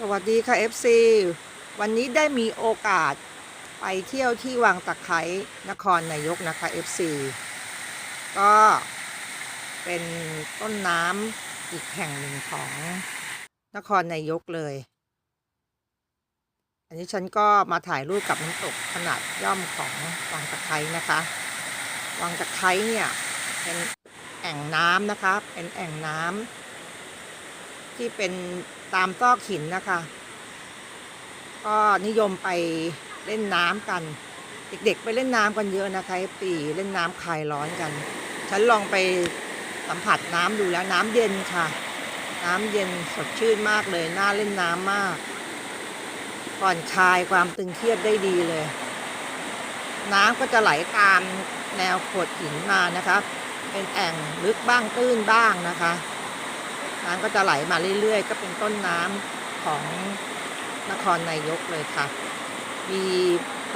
สวัสดีค่ะ FC วันนี้ได้มีโอกาสไปเที่ยวที่วังตะไคร้นครนายกนะคะ FC ก็เป็นต้นน้ำอีกแห่งหนึ่งของนครนายกเลย อันนี้ฉันก็มาถ่ายรูปกับน้ำตกขนาดย่อมของวังตะไคร้นะคะ วังตะไคร้เนี่ยเป็นแอ่งน้ำนะคะ เป็นแอ่งน้ำที่เป็น ตามซอกหินนะคะ ก็นิยมไปเล่นน้ำกัน เด็กๆไปเล่นน้ำกันเยอะนะคะปีเล่นน้ำคลายร้อนกัน ฉันลองไปสัมผัสน้ำดูแล้วน้ำเย็นค่ะ น้ำเย็นสดชื่นมากเลยน่าเล่นน้ำมากผ่อนคลายความตึงเครียดได้ดีเลย น้ำก็จะไหลตามแนวโขดหินมานะคะ เป็นแอ่งลึกบ้างตื้นบ้างนะคะ น้ำก็จะไหลมาเรื่อยๆ ก็เป็นต้นน้ำของนครนายกเลยค่ะ มี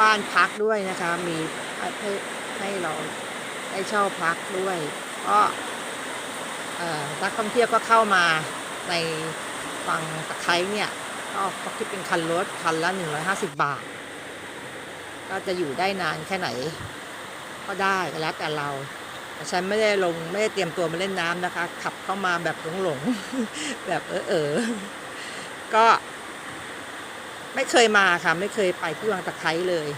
บ้านพักด้วยนะคะ มีให้ให้เราได้เช่าพักด้วย ก็นักท่องเที่ยวก็เข้ามาในฝั่งตะไคร้เนี่ย ก็เขาคิดเป็นคันรถคันละ 150 บาท ก็จะอยู่ได้นานแค่ไหน ก็ได้แล้วแต่เรา ฉันไม่ได้ลงไม่ได้เตรียมตัวมาเล่นน้ำนะคะ ขับเข้ามาแบบหลงๆแบบเออเออๆก็ ไม่เคยมาค่ะ ไม่เคยไปที่วังตะไคร้เลย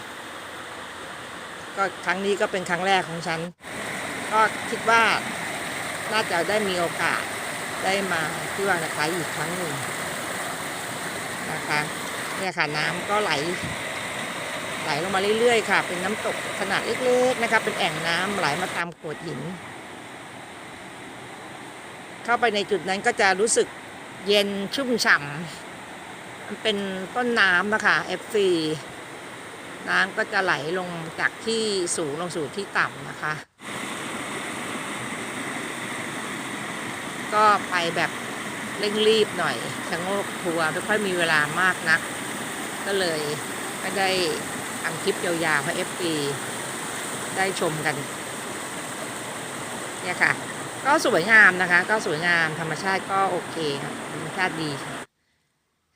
ก็ครั้งนี้ก็เป็นครั้งแรกของฉัน ก็คิดว่าน่าจะได้มีโอกาสได้มาที่วังตะไคร้อีกครั้งหนึ่งนะคะเนี่ยค่ะน้ำก็ไหล ลลงมาเรื่อยๆ ค่ะ เป็นน้ำตกขนาดเล็กๆนะคะเป็นแอ่งน้ำไหลมาตามโขดหิน เข้าไปในจุดนั้นก็จะรู้สึกเย็นชุ่มฉ่ำมันเป็นต้นน้ำนะคะ FC น้ำก็จะไหลลงจากที่สูงลงสู่ที่ต่ำนะคะ ก็ไปแบบเร่งรีบหน่อยชะโงกทัวร์ไม่ค่อยมีเวลามากนัก ก็เลยไม่ได้ ทำคลิปยาวๆให้ FP ได้ชมกันเนี่ยค่ะ ก็สวยงามนะคะ ก็สวยงามธรรมชาติก็โอเคครับธรรมชาติดี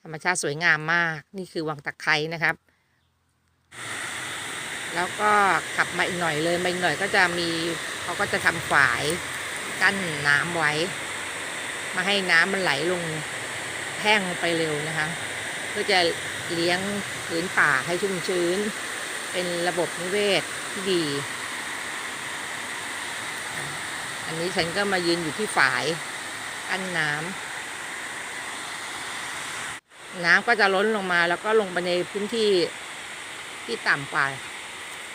ธรรมชาติสวยงามมากนี่คือวังตะไคร้นะครับ แล้วก็ขับมาอีกหน่อยเลยมาอีกหน่อยก็จะมีเขาก็จะทำฝายกั้นน้ำไว้ มาให้น้ำมันไหลลงแห้งไปเร็วนะคะ พื่อจะเลี้ยงพื้นป่าให้ชุ่มชื้น เป็นระบบนิเวศที่ดี อันนี้ฉันก็มายืนอยู่ที่ฝายกั้นน้ำน้ำก็จะล้นลงมาแล้วก็ลงไปในพื้นที่ที่ต่ำกว่า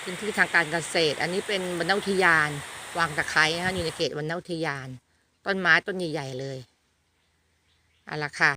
พื้นที่ทางการเกษตร อันนี้เป็นวรรณอุทยานวางตะไคร้นะคะอยู่ในเขตวรรณอุทยาน ต้นไม้ต้นใหญ่ ๆ เลยเอาละค่ะ